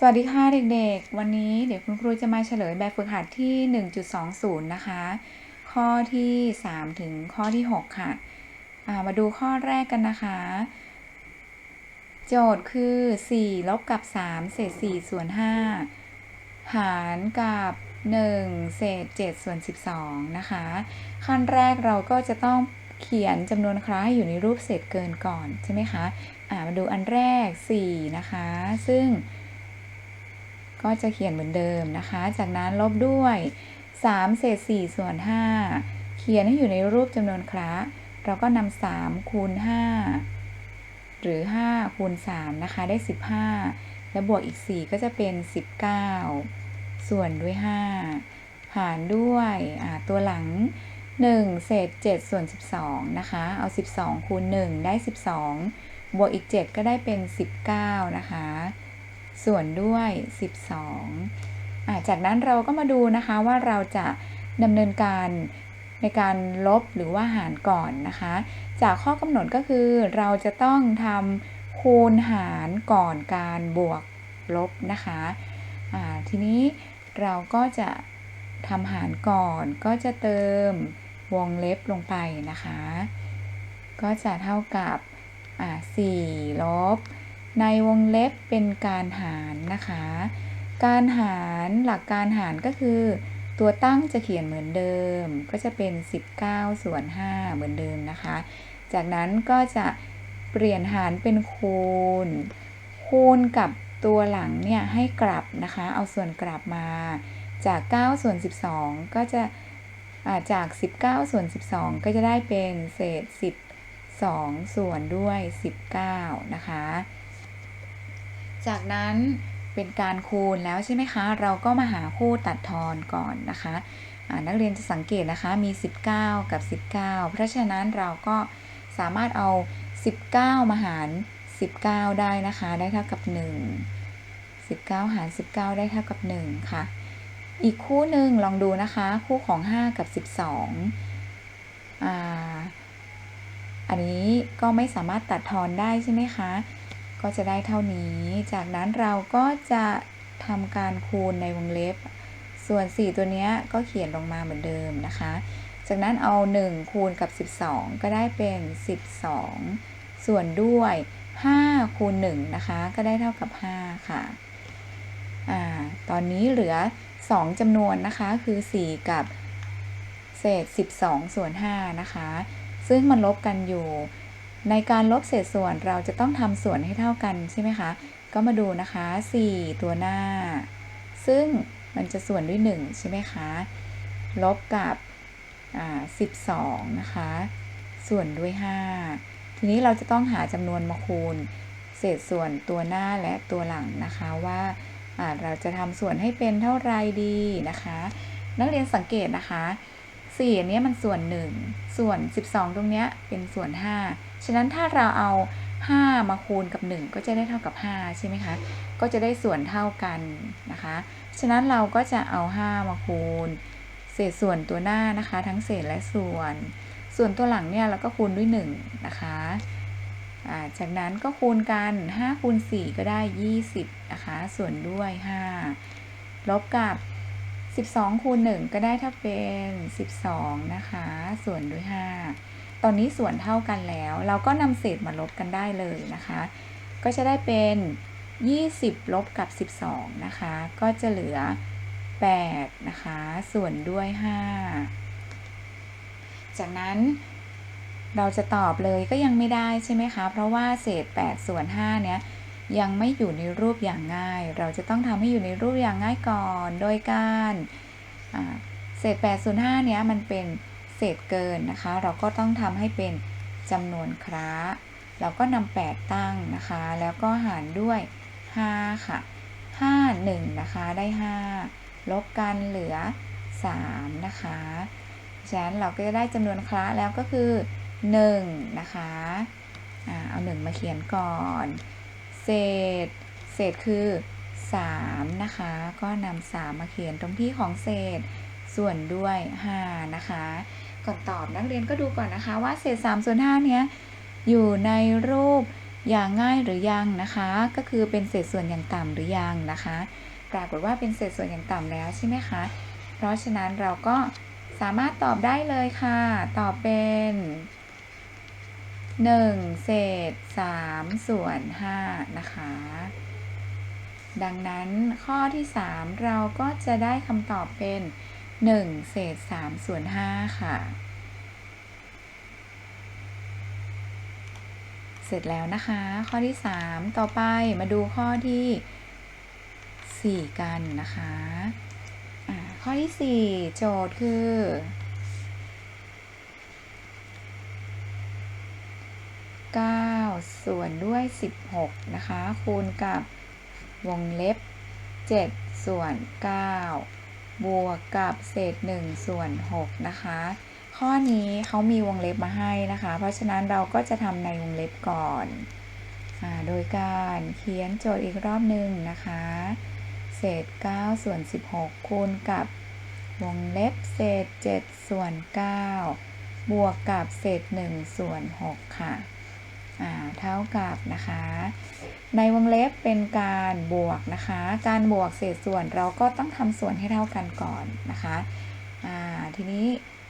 สวัสดีค่ะเด็กๆ วันนี้เดี๋ยวคุณครูจะมาเฉลยแบบฝึกหัดที่ 1.20 นะคะ ข้อที่ 3 ถึงข้อที่ 6 ค่ะามาดูข้อแรกกันนะคะ โจทย์คือ 4 ลบกับ 3 เศษ 4 ส่วน 5 หารกับ 1 เศษ 7 ส่วน 12 นะคะ ขั้นแรกเราก็จะต้องเขียนจำนวนคล้ายอยู่ในรูปเศษเกินก่อนใช่ไหมคะามาดูอันแรก 4 นะคะ ซึ่ง ก็จะเขียนเหมือนเดิมนะคะ จากนั้นลบด้วย 3 เศษ 4 ส่วน 5 เขียนให้อยู่ในรูปจำนวนคระเราก็นำ3คูณ 5 หรือ 5 คูณ 3 นะคะ ได้ 15 แล้วบวกอีก 4 ก็จะเป็น 19 ส่วนด้วย 5 หารด้วยตัวหลัง 1 เศษ 7 ส่วน 12 นะคะ เอา 12 คูณ 1 ได้ 12 บวกอีก 7 ก็ได้เป็น 19 นะคะ ส่วนด้วย 12อ่าจากนั้นเราก็มาดูนะคะว่าเราจะดำเนินการในการลบหรือว่าหารก่อนนะคะ จากข้อกำหนดก็คือเราจะต้องทำคูณหารก่อนการบวกลบนะคะทีนี้เราก็จะทำหารก่อนก็จะเติมวงเล็บลงไปนะคะ ก็จะเท่ากับอ่า4ลบ ในวงเล็บเป็นการหารนะคะ การหารหลักการหารก็คือ ตัวตั้งจะเขียนเหมือนเดิม ก็จะเป็น 19 ส่วน 5 เหมือนเดิมนะคะ จากนั้นก็จะเปลี่ยนหารเป็นคูณ คูณกับตัวหลังเนี่ยให้กลับนะคะ เอาส่วนกลับมา จาก 9 ส่วน 12 ก็จะจาก 19 ส่วน 12 ก็จะได้เป็นเศษ 12 ส่วนด้วย 19 นะคะ จากนั้นเป็นการคูณแล้วใช่ไหมคะ เราก็มาหาคู่ตัดทอนก่อนนะคะนักเรียนจะสังเกตนะคะมี 19 กับ 19 เพราะฉะนั้นเราก็สามารถเอา 19 มาหาร 19 ได้นะคะ ได้เท่ากับ 1 19 หาร 19 ได้เท่ากับ 1 ค่ะ อีกคู่หนึ่งลองดูนะคะ คู่ของ 5 กับ 12 อ่า อันนี้ก็ไม่สามารถตัดทอนได้ใช่ไหมคะ ก็จะได้เท่านี้ จากนั้นเราก็จะทำการคูณในวงเล็บ ส่วน 4 ตัวนี้ก็เขียนลงมาเหมือนเดิมนะคะ จากนั้นเอา 1 คูณกับ 12 ก็ได้เป็น 12 ส่วนด้วย 5 คูณ1นะคะ ก็ได้เท่ากับ 5 ค่ะอ่าตอนนี้เหลือ 2จำนวนนะคะ คือ 4 กับเศษ 12 ส่วน 5 นะคะ ซึ่งมันลบกันอยู่ ในการลบเศษส่วนเราจะต้องทำส่วนให้เท่ากันใช่ไหมคะ ก็มาดูนะคะ 4 ตัวหน้า ซึ่งมันจะส่วนด้วย 1 ใช่ไหมคะ ลบกับ12 นะคะ ส่วนด้วย 5 ทีนี้เราจะต้องหาจำนวนมาคูณ เศษส่วนตัวหน้าและตัวหลังนะคะว่าเราจะทำส่วนให้เป็นเท่าไรดีนะคะ นักเรียนสังเกตนะคะ 4อันนี้มันส่วน1ส่วน12ตรงนี้เป็นส่วน5ฉะนั้นถ้าเราเอา5มาคูณกับ1ก็จะได้เท่ากับ5ใช่ไหมคะ ก็จะได้ส่วนเท่ากันนะคะ ฉะนั้นเราก็จะเอา5มาคูณ เศษส่วนตัวหน้านะคะ ทั้งเศษและส่วน ส่วนตัวหลังเนี่ยเราก็คูณด้วย1นะคะจากนั้นก็คูณกัน 5 คูณ 4 ก็ได้ 20 นะคะ ส่วนด้วย 5 ลบกับ 12 คูณ 1 ก็ได้เท่าเป็น 12 นะคะ ส่วนด้วย 5 ตอนนี้ส่วนเท่ากันแล้ว เราก็นำเศษมาลบกันได้เลยนะคะ ก็จะได้เป็น 20 ลบกับ 12 นะคะ ก็จะเหลือ 8 นะคะ ส่วนด้วย 5 จากนั้นเราจะตอบเลยก็ยังไม่ได้ใช่ไหมคะ เพราะว่าเศษ 8 ส่วน 5 เนี้ย ยังไม่อยู่ในรูปอย่างง่าย เราจะต้องทำให้อยู่ในรูปอย่างง่ายก่อน โดยการเศษ8ส่วน5เนี้ยมันเป็นเศษเกินนะคะ เราก็ต้องทำให้เป็นจำนวนคระเราก็นำ8ตั้งนะคะ แล้วก็หารด้วย 5 ค่ะ 5 1 นะคะ ได้ 5 ลบกันเหลือ 3 นะคะฉะนั้นเราก็จะได้จำนวนคระแล้วก็คือ 1 นะคะ เอา 1 มาเขียนก่อน เศษ เศษคือ 3 นะคะ ก็นำ3มาเขียนตรงที่ของเศษส่วนด้วย 5 นะคะ ก่อนตอบนักเรียนก็ดูก่อนนะคะว่าเศษ3ส่วน5เนี้ยอยู่ในรูปอย่างง่ายหรือยังนะคะ ก็คือเป็นเศษส่วนอย่างต่ำหรือยังนะคะ ปรากฏว่าเป็นเศษส่วนอย่างต่ำแล้วใช่ไหมคะ เพราะฉะนั้นเราก็สามารถตอบได้เลยค่ะ ตอบเป็น 1 เศษ 3 ส่วน 5 นะคะ ดังนั้นข้อที่ 3 เราก็จะได้คำตอบเป็น 1 เศษ 3 ส่วน 5 ค่ะ เสร็จแล้วนะคะ ข้อที่ 3 ต่อไปมาดูข้อที่ 4 กันนะคะ ข้อที่ 4 โจทย์คือ 9 ส่วนด้วย 16 นะคะ คูณกับวงเล็บ 7 ส่วน 9 บวกกับเศษ 1 ส่วน 6 นะคะ ข้อนี้เขามีวงเล็บมาให้นะคะ เพราะฉะนั้นเราก็จะทำในวงเล็บก่อนอโดยการเขียนโจทย์อีกรอบหนึ่งนะคะ เศษ 9 ส่วน 16 คูณกับวงเล็บเศษ 7 ส่วน 9 บวกกับเศษ 1 ส่วน 6 ค่ะ เท่ากับนะคะ ในวงเล็บเป็นการบวกนะคะ การบวกเศษส่วนเราก็ต้องทำส่วนให้เท่ากันก่อนนะคะทีนี้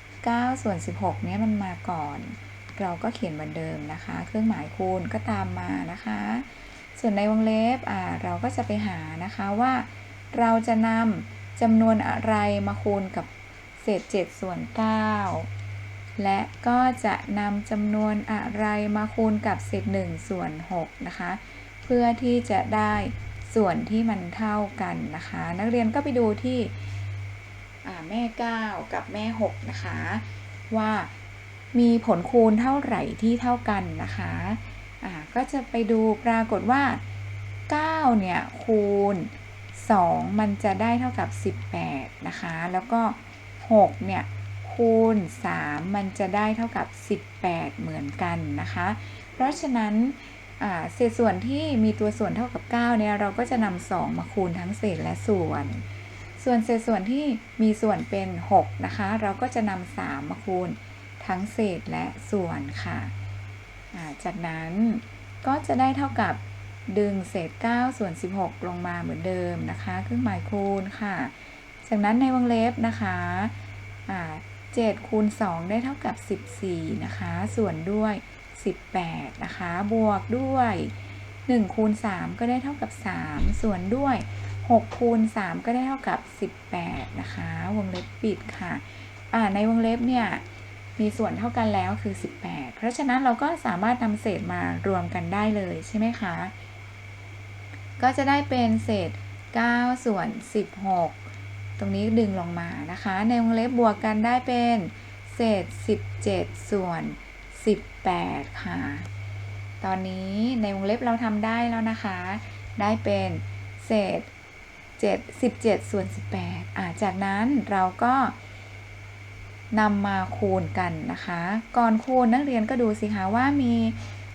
9 ส่วน 16เนี้ยมันมาก่อน เราก็เขียนเหมือนเดิมนะคะ เครื่องหมายคูณก็ตามมานะคะ ส่วนในวงเล็บเราก็จะไปหานะคะว่า เราจะนำจำนวนอะไรมาคูณกับเศษ 7 ส่วน 9 และก็จะนำจำนวนอะไรมาคูณกับเศษ1ส่วน6นะคะ เพื่อที่จะได้ส่วนที่มันเท่ากันนะคะ นักเรียนก็ไปดูที่แม่ 9 กับแม่ 6 นะคะ ว่ามีผลคูณเท่าไหร่ที่เท่ากันนะคะก็จะไปดูปรากฏว่า 9 เนี่ย คูณ 2 มันจะได้เท่ากับ 18 นะคะ แล้วก็ 6 เนี่ย คูณ 3 มันจะได้เท่ากับ 18 เหมือนกันนะคะ เพราะฉะนั้นเศษส่วนที่มีตัวส่วนเท่ากับ 9 เนี่ย เราก็จะนำ2มาคูณทั้งเศษและส่วน ส่วนเศษส่วนที่มีส่วนเป็น 6 นะคะ เราก็จะนำ3มาคูณทั้งเศษและส่วนค่ะ จากนั้นก็จะได้เท่ากับดึงเศษ 9 ส่วน 16 ลงมาเหมือนเดิมนะคะ เครื่องหมายคูณค่ะ จากนั้นในวงเล็บนะคะ อ่า 7คูณ2ได้เท่ากับ 14 นะคะ ส่วนด้วย 18 นะคะ บวกด้วย1คูณ3ก็ได้เท่ากับ 3 ส่วนด้วย6คูณ3ก็ได้เท่ากับ 18 นะคะ วงเล็บปิดค่ะอ่าในวงเล็บเนี่ยมีส่วนเท่ากันแล้วคือ 18 เพราะฉะนั้นเราก็สามารถนำเศษมารวมกันได้เลยใช่ไหมคะ ก็จะได้เป็นเศษ 9 ส่วน 16 ตรงนี้ดึงลงมานะคะ ในวงเล็บบวกกันได้เป็นเศษ 17 ส่วน 18 ค่ะ ตอนนี้ในวงเล็บเราทำได้แล้วนะคะ ได้เป็นเศษ 7 17 ส่วน 18อ่าจากนั้นเราก็นำมาคูณกันนะคะ ก่อนคูณนักเรียนก็ดูสิคะว่ามี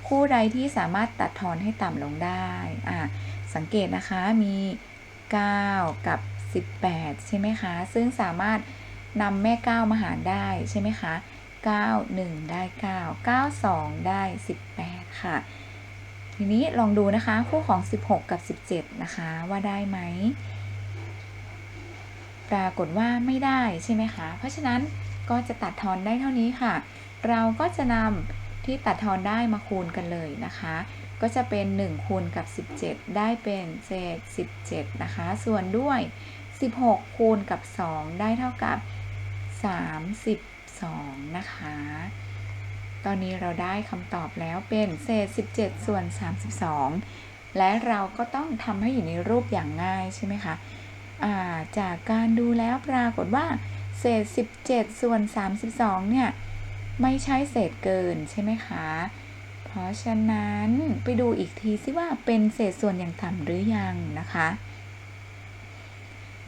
คู่ใดที่สามารถตัดทอนให้ต่ำลงได้อ่าสังเกตนะคะมี 9 กับ 18 ใช่ไหมคะ ซึ่งสามารถนำแม่9มาหารได้ใช่ไหมคะ 9 1 ได้ 9 9 2 ได้ 18 ค่ะ ทีนี้ลองดูนะคะคู่ของ 16 กับ 17 นะคะว่าได้ไหม ปรากฏว่าไม่ได้ใช่ไหมคะ เพราะฉะนั้นก็จะตัดทอนได้เท่านี้ค่ะ เราก็จะนำที่ตัดทอนได้มาคูณกันเลยนะคะก็จะเป็น 1 คูณกับ 17 ได้เป็นเศษ17 นะคะ ส่วนด้วย 16 คูณกับ 2 ได้เท่ากับ 32 นะคะ ตอนนี้เราได้คำตอบแล้วเป็นเศษ 17 ส่วน 32 และเราก็ต้องทำให้อยู่ในรูปอย่างง่ายใช่ไหมคะาจากการดูแล้วปรากฏว่า เศษ 17 ส่วน 32 เนี่ย ไม่ใช่เศษเกินใช่ไหมคะ เพราะฉะนั้นไปดูอีกทีซิว่าเป็นเศษส่วนอย่างต่ำหรือยังนะคะ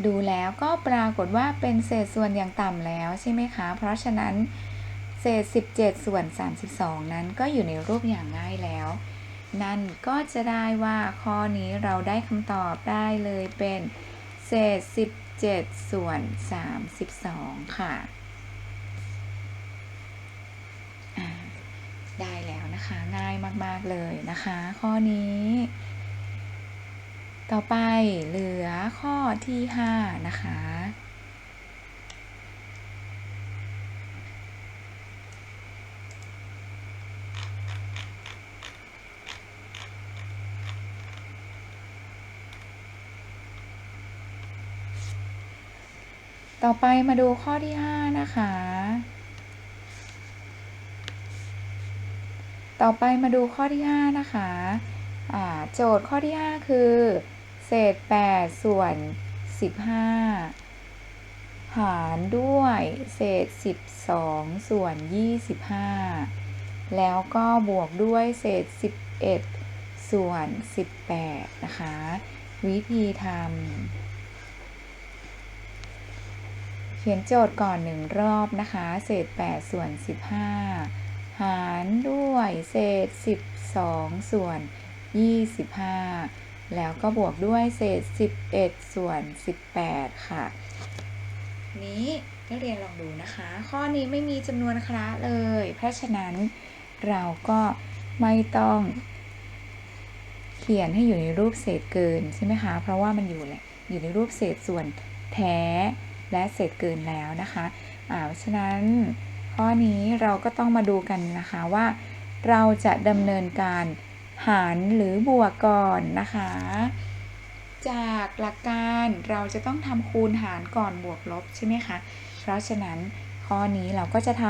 ดูแล้วก็ปรากฏว่าเป็นเศษส่วนอย่างต่ำแล้วใช่ไหมคะ เพราะฉะนั้นเศษ 17 ส่วน 32 นั้นก็อยู่ในรูปอย่างง่ายแล้ว นั่นก็จะได้ว่าข้อนี้เราได้คำตอบได้เลยเป็นเศษ 17 ส่วน 32 ค่ะอ่าได้แล้วนะคะ ง่ายมาก ๆ เลยนะคะ ข้อนี้ ต่อไปเหลือข้อที่ 5 นะคะ ต่อไปมาดูข้อที่ 5 นะคะ ต่อไปมาดูข้อที่ 5 นะคะ โจทย์ข้อที่ 5 คือ เศษ 8 ส่วน 15 หารด้วย เศษ 12 ส่วน 25 แล้วก็บวกด้วยเศษ 11 ส่วน 18 นะคะ วิธีทำเขียนโจทย์ก่อนหนึ่งรอบนะคะ เศษ 8 ส่วน 15 หารด้วย เศษ 12 ส่วน 25 แล้วก็บวกด้วยเศษ 11 ส่วน 18 ค่ะ นี้นักเรียนลองดูนะคะ ข้อนี้ไม่มีจำนวนคละเลย เพราะฉะนั้นเราก็ไม่ต้อง เขียนให้อยู่ในรูปเศษเกินใช่ไหมคะ เพราะว่ามันอยู่แหละอยู่ในรูปเศษส่วนแท้และเศษเกินแล้วนะคะอ่าเพราะฉะนั้นข้อนี้เราก็ต้องมาดูกันนะคะว่า เราจะดำเนินการ หารหรือบวกก่อนนะคะ จากหลักการเราจะต้องทำคูณหารก่อนบวกลบใช่ไหมคะ เพราะฉะนั้นข้อนี้เราก็จะท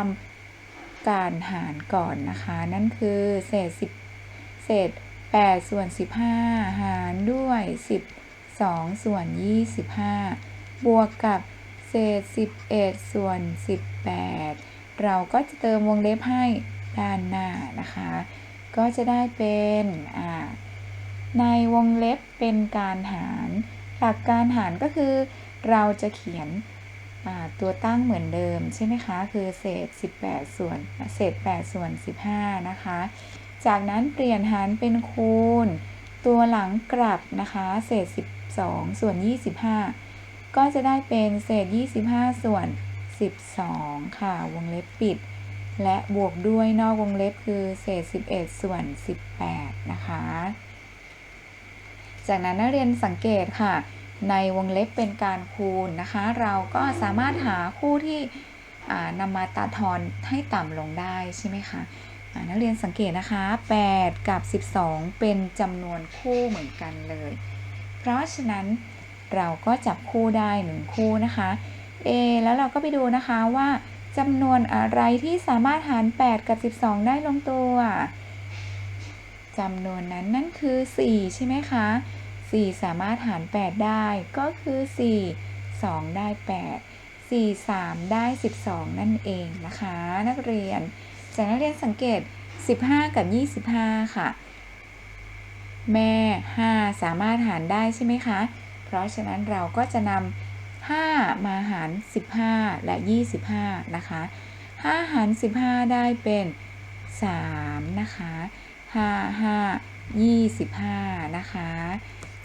ำการหารก่อนนะคะ นั่นคือเศษ10เศษ8ส่วน15 หารด้วย 12 ส่วน 25 บวกกับเศษ 11 ส่วน 18 เราก็จะเติมวงเล็บให้ด้านหน้านะคะ ก็จะได้เป็นในวงเล็บเป็นการหาร หลักการหารก็คือเราจะเขียนตัวตั้งเหมือนเดิมใช่ไหมคะ คือเศษ 18 ส่วนเศษ 8 ส่วน 15 นะคะ จากนั้นเปลี่ยนหารเป็นคูณ ตัวหลังกลับนะคะ เศษ 12 ส่วน 25 ก็จะได้เป็นเศษ 25 ส่วน 12 ค่ะ วงเล็บปิด และบวกด้วยนอกวงเล็บคือเศษ 11 ส่วน 18 นะคะ จากนั้นนักเรียนสังเกตค่ะ ในวงเล็บเป็นการคูณนะคะ เราก็สามารถหาคู่ที่นำมาตัดทอนให้ต่ำลงได้ใช่ไหมคะนักเรียนสังเกตนะคะ 8 กับ 12 เป็นจำนวนคู่เหมือนกันเลย เพราะฉะนั้นเราก็จับคู่ได้ 1 คู่นะคะ A แล้วเราก็ไปดูนะคะว่า จำนวนอะไรที่สามารถหาร 8 กับ 12 ได้ลงตัวจำนวนนั้นนั่นคือ 4 ใช่ไหมคะ 4 สามารถหาร 8 ได้ก็คือ 4 2 ได้ 8 4 3 ได้ 12 นั่นเองนะคะ นักเรียนจากนักเรียนสังเกต 15 กับ 25 ค่ะ แม่ 5 สามารถหารได้ใช่ไหมคะ เพราะฉะนั้นเราก็จะนำ 5 มาหาร 15 และ 25 นะคะ 5 หาร 15 ได้เป็น 3 นะคะ 5 5 25 นะคะ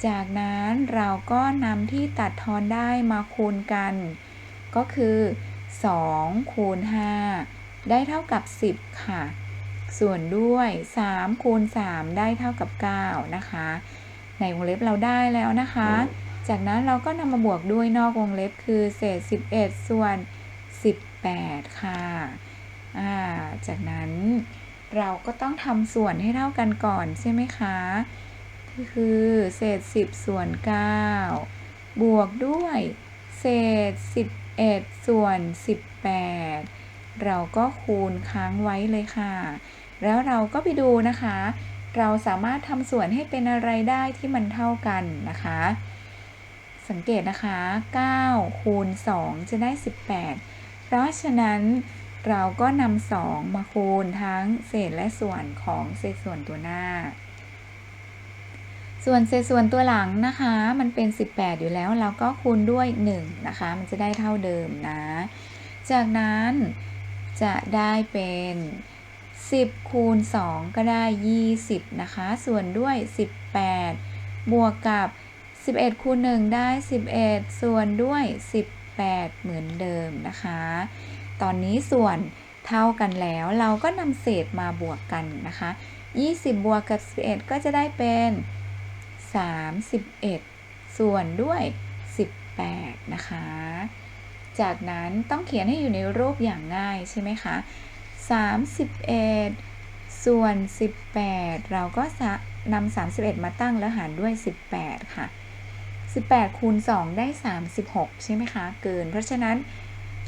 จากนั้นเราก็นำที่ตัดทอนได้มาคูณกัน ก็คือ 2 คูณ 5 ได้เท่ากับ 10 ค่ะ ส่วนด้วย 3 คูณ 3 ได้เท่ากับ 9 นะคะ ในวงเล็บเราได้แล้วนะคะ จากนั้นเราก็นำมาบวกด้วยนอกวงเล็บคือเศษ 11 ส่วน 18 ค่ะอ่าจากนั้นเราก็ต้องทำส่วนให้เท่ากันก่อนใช่ไหมคะ คือเศษ 10 ส่วน 9 บวกด้วยเศษ 11 ส่วน 18 เราก็คูณค้างไว้เลยค่ะ แล้วเราก็ไปดูนะคะ เราสามารถทำส่วนให้เป็นอะไรได้ที่มันเท่ากันนะคะ สังเกตนะคะ9คูณ2จะได้ 18 เพราะฉะนั้นเราก็นำ2มาคูณทั้งเศษและส่วนของเศษส่วนตัวหน้า ส่วนเศษส่วนตัวหลังนะคะ มันเป็น 18 อยู่แล้วเราก็คูณด้วย 1 นะคะ มันจะได้เท่าเดิมนะ จากนั้นจะได้เป็น 10 คูณ 2 ก็ได้ 20 นะคะ ส่วนด้วย 18 บวกกับ 11คูณ1ได้ 11 ส่วนด้วย 18 เหมือนเดิมนะคะ ตอนนี้ส่วนเท่ากันแล้วเราก็นำเศษมาบวกกันนะคะ 20 บวกกับ 11 ก็จะได้เป็น 31 ส่วนด้วย 18 นะคะ จากนั้นต้องเขียนให้อยู่ในรูปอย่างง่ายใช่ไหมคะ 31 ส่วน 18 เราก็นำ31 มาตั้งแล้วหารด้วย 18 ค่ะ 18คูณ2ได้ 36 ใช่ไหมคะ เกิน เพราะฉะนั้น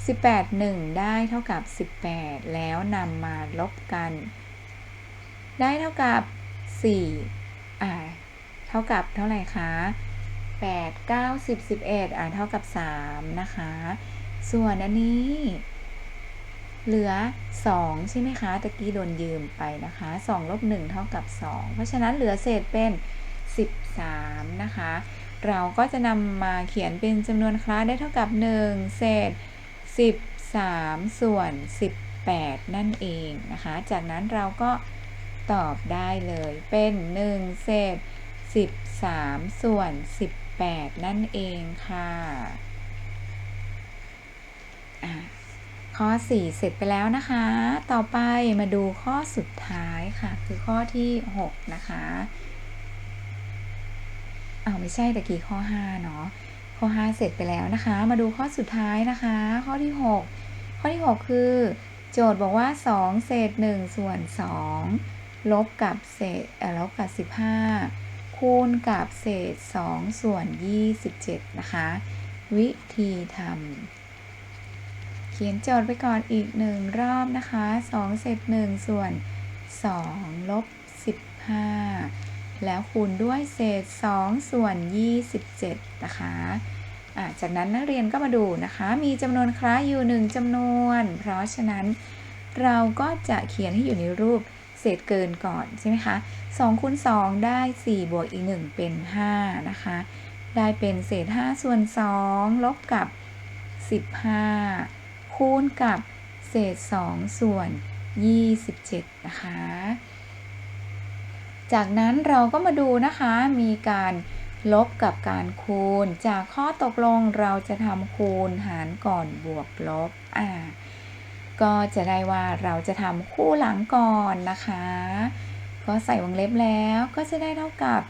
18 1 ได้เท่ากับ 18 แล้วนำมาลบกัน ได้เท่ากับ4อ่าเท่ากับเท่าไหร่คะ8 9 10 11อ่าเท่ากับ 3 นะคะ ส่วนอันนี้ เหลือ 2 ใช่ไหมคะ ตะกี้โดนยืมไปนะคะ 2 ลบ 1 เท่ากับ 2 เพราะฉะนั้นเหลือเศษเป็น 13 นะคะ เราก็จะนำมาเขียนเป็นจำนวนคลาสได้เท่ากับ 1 เศษ 13 ส่วน 18 นั่นเองนะคะ จากนั้นเราก็ตอบได้เลยเป็น 1 เศษ 13 ส่วน 18 นั่นเองค่ะะข้อ 4 เสร็จไปแล้วนะคะ ต่อไปมาดูข้อสุดท้ายค่ะ คือข้อที่ 6 นะคะ อาวไม่ใช่ตะกี้ข้อ5เนาะข้อ 5 เสร็จไปแล้วนะคะ มาดูข้อสุดท้ายนะคะ ข้อที่ 6 ข้อที่ 6 คือ โจทย์บอกว่า 2 เศษ 1 ส่วน 2 ลบกับเศษลบกับ 15 คูณกับเศษ 2 ส่วน 27 นะคะ วิธีทำเขียนโจทย์ไปก่อนอีกหนึ่งรอบนะคะ 2 เศษ 1 ส่วน 2 ลบ 15 แล้วคูณด้วยเศษ 2 ส่วน 27 นะคะจากนั้นนักเรียนก็มาดูนะคะ มีจำนวนคล้ายอยู่1จำนวน เพราะฉะนั้นเราก็จะเขียนให้อยู่ในรูปเศษเกินก่อนใช่ไหมคะ2คูณ2ได้ 4 บวกอีก 1 เป็น 5 นะคะ ได้เป็นเศษ 5 ส่วน 2 ลบกับ 15 คูณกับเศษ 2 ส่วน 27 นะคะ จากนั้นเราก็มาดูนะคะมีการลบกับการคูณ จากข้อตกลงเราจะทำคูณหารก่อนบวกลบอ่าก็จะได้ว่าเราจะทำคู่หลังก่อนนะคะ ก็ใส่วงเล็บแล้วก็จะได้เท่ากับ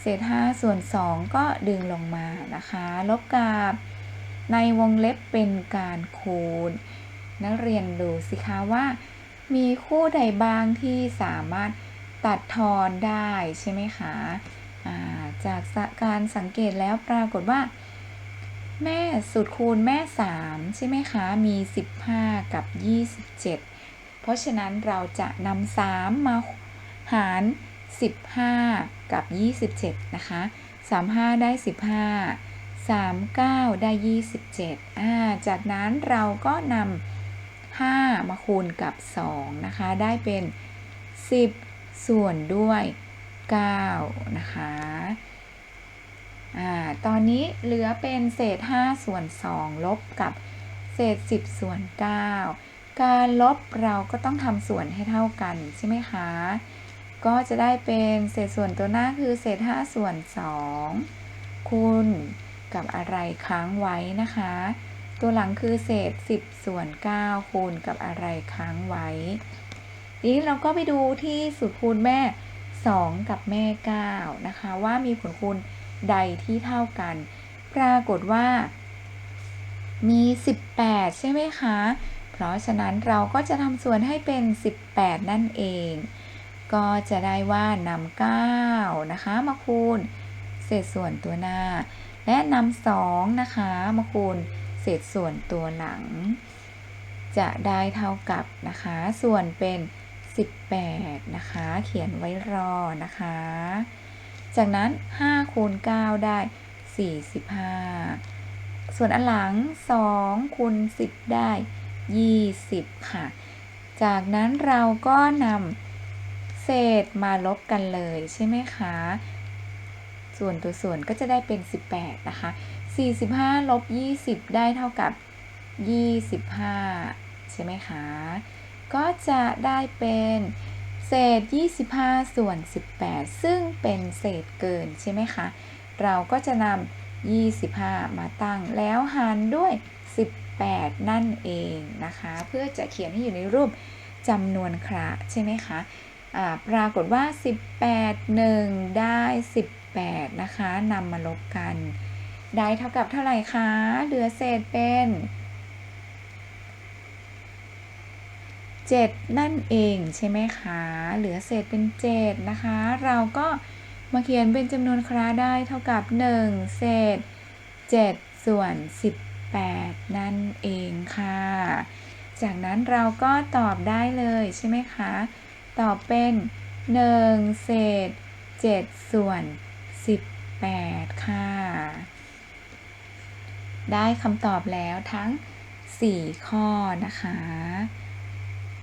เศษ5ส่วน 2 ก็ดึงลงมานะคะ ลบกับในวงเล็บเป็นการคูณ นักเรียนดูสิคะว่า มีคู่ใดบ้างที่สามารถ ตัดทอนได้ใช่ไหมคะาจากการสังเกตแล้วปรากฏว่า แม่สุดคูณแม่ 3 ใช่ไหมคะ มี 15 กับ 27 เพราะฉะนั้นเราจะนำ3มาหาร 15 กับ 27 นะคะ 35 ได้ 15 39 ได้ 27อ่าจากนั้นเราก็นำ5มาคูณกับ 2 นะคะ ได้เป็น 10 ส่วนด้วย 9 นะคะอ่าตอนนี้เหลือเป็นเศษ 5 ส่วน 2 ลบกับเศษ 10 ส่วน 9 การลบเราก็ต้องทำส่วนให้เท่ากันใช่ไหมคะ ก็จะได้เป็นเศษส่วนตัวหน้าคือเศษ 5 ส่วน 2 คูณกับอะไรค้างไว้นะคะ ตัวหลังคือเศษ 10 ส่วน 9 คูณกับอะไรค้างไว้ นี้เราก็ไปดูที่สูตรคูณแม่ 2 กับแม่ 9 นะคะ ว่ามีผลคูณใดที่เท่ากัน ปรากฏว่า มี 18 ใช่ไหมคะ เพราะฉะนั้นเราก็จะทำส่วนให้เป็น 18 นั่นเอง ก็จะได้ว่านำ9นะคะ มาคูณ เศษส่วนตัวหน้า และนำ2นะคะ มาคูณเศษส่วนตัวหลัง จะได้เท่ากับนะคะ ส่วนเป็น18 นะคะ เขียนไว้รอนะคะ จากนั้น 5 คูณ 9 ได้ 45 ส่วนอันหลัง 2 คูณ 10 ได้ 20 ค่ะ จากนั้นเราก็นำเศษมาลบกันเลยใช่ไหมคะ ส่วนตัวส่วนก็จะได้เป็น 18 นะคะ 45 ลบ 20 ได้เท่ากับ 25 ใช่ไหมคะ ก็จะได้เป็นเศษ 25 ส่วน 18 ซึ่งเป็นเศษเกินใช่ไหมคะ เราก็จะนำ 25 มาตั้งแล้วหารด้วย 18 นั่นเองนะคะ เพื่อจะเขียนให้อยู่ในรูปจำนวนคระใช่ไหมคะปรากฏว่า 18 1 ได้ 18 นะคะนำมาลบกัน ได้เท่ากับเท่าไหร่คะ เหลือเศษเป็น 7 นั่นเองใช่ไหมคะ เหลือเศษเป็น 7 นะคะ เราก็มาเขียนเป็นจำนวนคราได้เท่ากับ 1 เศษ 7 ส่วน 18 นั่นเองค่ะ จากนั้นเราก็ตอบได้เลยใช่ไหมคะ ตอบเป็น 1 เศษ 7 ส่วน 18 ค่ะ ได้คำตอบแล้วทั้ง 4 ข้อนะคะ